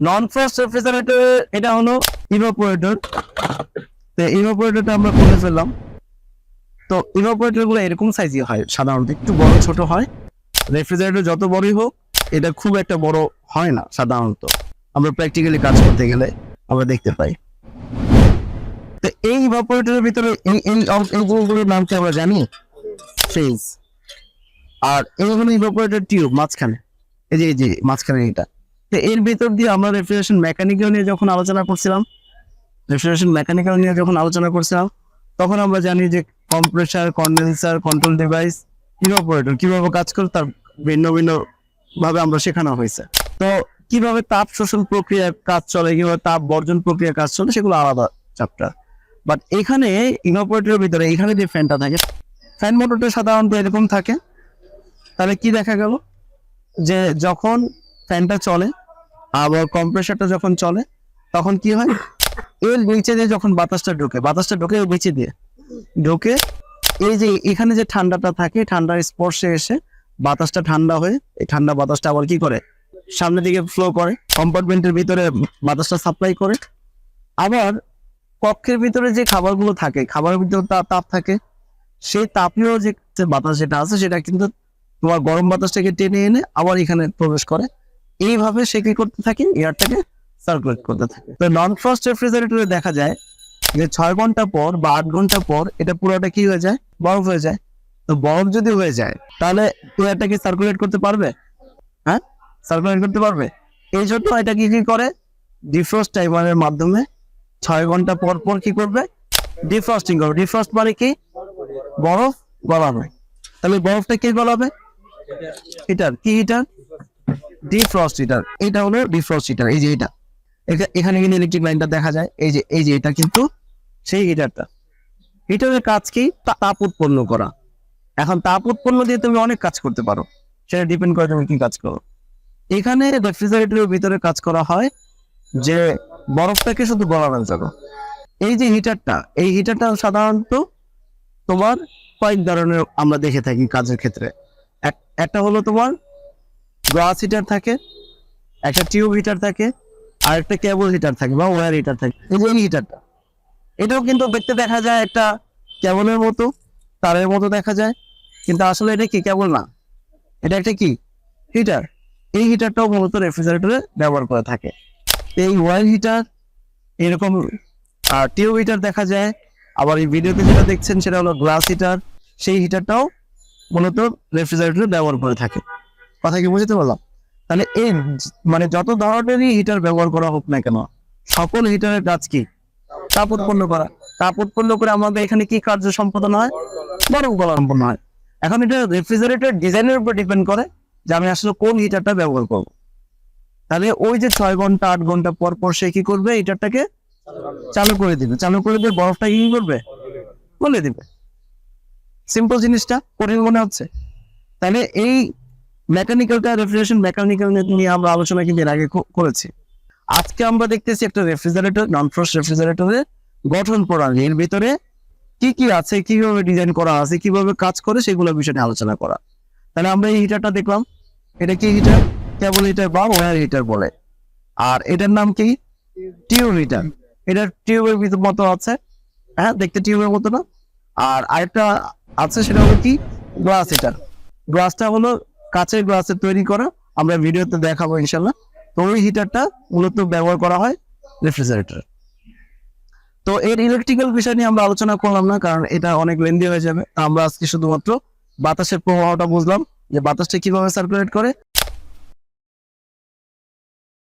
নন frost refrigerator এটা হলো evaporator তো ইভাপোরেটরটা আমরা খুলে ফেললাম। তো ইভাপোরেটরগুলো এরকম সাইজই হয় সাধারণত, একটু বড় ছোট হয়। রেফ্রিজারেটর যত বড়ই হোক, এটা খুব একটা বড় হয় না সাধারণত। আমরা প্র্যাকটিক্যালি কাজ করতে গেলে আমরা দেখতে পাই। তো এই ইভাপোরেটরের ভিতরে এই এই এইগুলোর নাম কি আমরা জানি? ফেজ আর হলো ইভাপোরেটর টিউব মাঝখানে। এই যে এই যে, মাঝখানে এটা। তো এর ভিতর দিয়ে আমরা রেফ্রিজারেশন মেকানিক্যাল নিয়ে যখন আলোচনা করছিলাম, রেফ্রিজারেশন মেকানিক্যাল নিয়ে যখন আলোচনা করছিলাম, তখন আমরা জানি যে compressor condenser control device evaporator কীভাবে কাজ করে তার ভিন্ন ভিন্ন ভাবে আমরা শেখানো হয়েছে। তো কীভাবে তাপ শোষণ প্রক্রিয়া কাজ চলে, কীভাবে তাপ বর্জন প্রক্রিয়া কাজ চলে সেগুলো আলাদা চ্যাপ্টার বাট এখানে ইভাপোরেটরের ভিতরে এখানে যে ফ্যানটা থাকে ফ্যান মোটরটা সাধারণত এরকম থাকে। তাহলে কি দেখা গেল? যে যখন ফ্যানটা চলে আবার কম্প্রেসারটা যখন চলে, তখন কি হয়? এর নিচে দিয়ে যখন বাতাসটা ঢোকে বাতাসটা ঢোকে এর নিচে দিয়ে। ঢোকে, এই যে এখানে যে ঠান্ডাটা থাকে, ঠান্ডার স্পর্শে এসে বাতাসটা ঠান্ডা হয়ে, এই ঠান্ডা বাতাসটা আবার কি করে? সামনের দিকে ফ্লো করে কম্পার্টমেন্টের ভিতরে বাতাসটা সাপ্লাই করে। আবার কক্ষের ভিতরে যে খাবারগুলো থাকে, খাবারের ভিতরে তাপ থাকে, সেই তাপীয় যে বাতাস যেটা আছে, সেটা কিন্তু তোমার গরম বাতাসটাকে টেনে এনে আবার এখানে প্রবেশ করে। এইভাবে সে কি করতে থাকে? এয়ারটাকে সার্কুলেট করতে থাকে। তো নন ফ্রস্ট রেফ্রিজারেটরে দেখা যায় যে ছয় ঘণ্টা পর বা আট ঘণ্টা পর এটা পুরোটা কি হয়ে যায়? বরফ হয়ে যায়। তো বরফ যদি হয়ে যায়, তাহলে এয়ারটা কি সার্কুলেট করতে পারবে? হ্যাঁ? সার্কুলেট করতে পারবে? এই জন্য এটা কি কি করে? ডিফ্রস্ট টাইমারের মাধ্যমে ছয় ঘণ্টা পর পর কি করবে? ডিফ্রস্টিং করবে। ডিফ্রস্ট মানে কি? বরফ গলাবে। তাহলে বরফটা কি গলাবে? হিটার কি হিটার ডিফ্রস্ট হিটার এটা হলো ডিফ্রস্ট হিটার এই যে এটা। এখানে কিন্তু ইলেকট্রিক লাইনটা দেখা যায়, এই যে এই যে এটা কিন্তু সেই হিটারটা হিটারের কাজ কি? তাপ উৎপন্ন করা। এখন তাপ উৎপন্ন দিয়ে তুমি অনেক কাজ করতে পারো। সেটা ডিপেন্ড করে তুমি কি কাজ করো। এখানে রেফ্রিজারেটরের ভিতরে কাজ করা হয় যে বরফটাকে শুধু গলানোর জন্য এই যে হিটারটা এই হিটারটা সাধারণত তোমার কয়েক ধরনের আমরা দেখে থাকি কাজের ক্ষেত্রে। এক- একটা হলো তোমার গ্লাস হিটার থাকে, একটা টিউব হিটার থাকে, আর একটা কেবল হিটার থাকে বা ওয়্যার হিটার থাকে। এই হিটারটা, এটাও কিন্তু দেখতে দেখা যায় একটা কেবলের মতো, তারের মতো দেখা যায়, কিন্তু আসলে এটা কি কেবল না? এটা একটা কি? হিটার। এই হিটারটাও মূলত রেফ্রিজারেটরে ব্যবহার করে থাকে। এই ওয়ার হিটার, এরকম আর টিউব হিটার দেখা যায়। আবার এই ভিডিওতে যেটা দেখছেন সেটা হলো গ্লাস হিটার। সেই হিটারটাও মূলত রেফ্রিজারেটরে ব্যবহার করে থাকে। কথা কি বুঝতে পারলাম? তাহলে এই মানে যত ধরনেরই হিটার ব্যবহার করা হোক না কেন, সকল হিটারের কাজ কি? তাপ উৎপন্ন করা। তাপ উৎপন্ন করে আমাদের এখানে কি কার্য সম্পাদন হয়? বরফ গলা সম্পন্ন হয়। এখন এটা রেফ্রিজারেটর ডিজাইনের উপর ডিপেন্ড করে যে আমি আসলে কোন হিটারটা ব্যবহার করব। তাহলে ওই যে ছয় ঘণ্টা, আট ঘণ্টা পর পর সে কি করবে? হিটারটাকে চালু করে দিবে। চালু করে দিয়ে বরফটা কি করবে? বলে দিবে। সিম্পল জিনিসটা, কঠিন মনে হচ্ছে। তাহলে এই মেকানিক্যালটা রেফ্রিজারেশন মেকানিক্যাল নিয়ে আমরা আলোচনা কিন্তু এর আগে করেছি। আজকে আমরা দেখতেছি একটা রেফ্রিজারেটর নন ফ্রস্ট রেফ্রিজারেটরের গঠন প্রণালী। এর ভিতরে কি কি আছে, কীভাবে ডিজাইন করা আছে, কীভাবে কাজ করে, সেগুলো বিষয়ে আলোচনা করা। তাহলে আমরা এই হিটারটা দেখলাম। এটা কি হিটার কেবল হিটার বা ওয়ার হিটার বলে। আর এটার নাম কি? টিউব হিটার এটা টিউবের ভিতর মতো আছে। হ্যাঁ দেখতে টিউবের মতো না। আর আরেকটা আছে, সেটা হলো কি? গ্লাস হিটার গ্লাসটা হলো কাঁচের গ্লাসে তৈরি করা আমরা ভিডিওতে দেখাবো ইনশাল্লাহ তো ওই হিটারটা মূলত ব্যবহার করা হয় রেফ্রিজারেটর তো এর ইলেকট্রিক্যাল বিষয় নিয়ে আমরা আলোচনা করলাম না, কারণ এটা অনেক লেন্দি হয়ে যাবে। আমরা আজকে শুধুমাত্র বাতাসের প্রবাহটা বুঝলাম যে বাতাসটা কীভাবে সার্কুলেট করে।